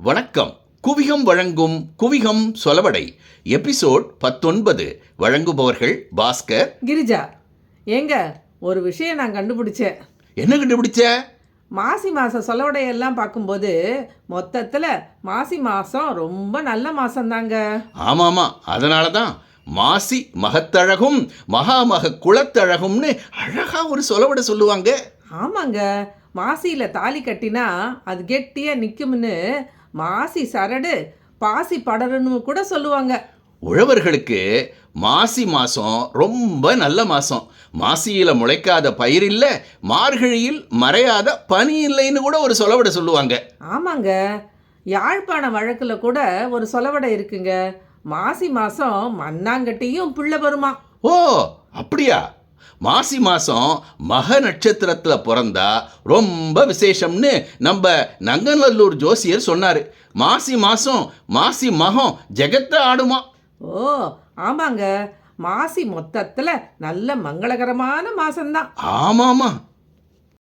வணக்கம். குவிகம் வழங்கும் குவிகம் சொலவடை எபிசோட் பத்தொன்பது. வழங்குபவர்கள் பாஸ்கர். கிரிஜா ஏங்க ஒரு விஷயம் நான் கண்டுபிடிச்சேன். என்ன கண்டுபிடிச்ச? மாசி மாதம் சொலவடையெல்லாம் பார்க்கும்போது மொத்தத்தில் மாசி மாதம் ரொம்ப நல்ல மாதம்தாங்க ஆமாமா அதனால தான் மாசி மகத்தழகும் மகாமக குலத்தழகும்னு அழகா ஒரு சொலவடை சொல்லுவாங்க. ஆமாங்க மாசியில் தாலி கட்டினா அது கெட்டியாக நிற்கும்னு மாசி சரடு பாசி படருன்னு கூட சொல்லுவாங்க. உழவர்களுக்கு மாசி மாசம் ரொம்ப நல்ல மாசம். மாசியில முளைக்காத பயிர் இல்ல மார்கழியில் மறையாத பனி இல்லைன்னு கூட ஒரு சொலவடை சொல்லுவாங்க. ஆமாங்க. யாழ்ப்பாண வழக்கில் கூட ஒரு சொலவடை இருக்குங்க. மாசி மாதம் மண்ணாங்கட்டியும் பிள்ளை வருமா? ஓ அப்படியா? மாசி மாசம் மக நட்சத்திரத்துல பிறந்தா ரொம்ப விசேஷம்னு நம்ம நங்கநல்லூர் ஜோசியர் சொன்னாரு. மாசி மாசம் மாசி மகம் ஜெகத்த ஆடுமா. ஓ ஆமாங்க. மாசி மொத்தத்தில் நல்ல மங்களகரமான மாசம்தான். ஆமாமா.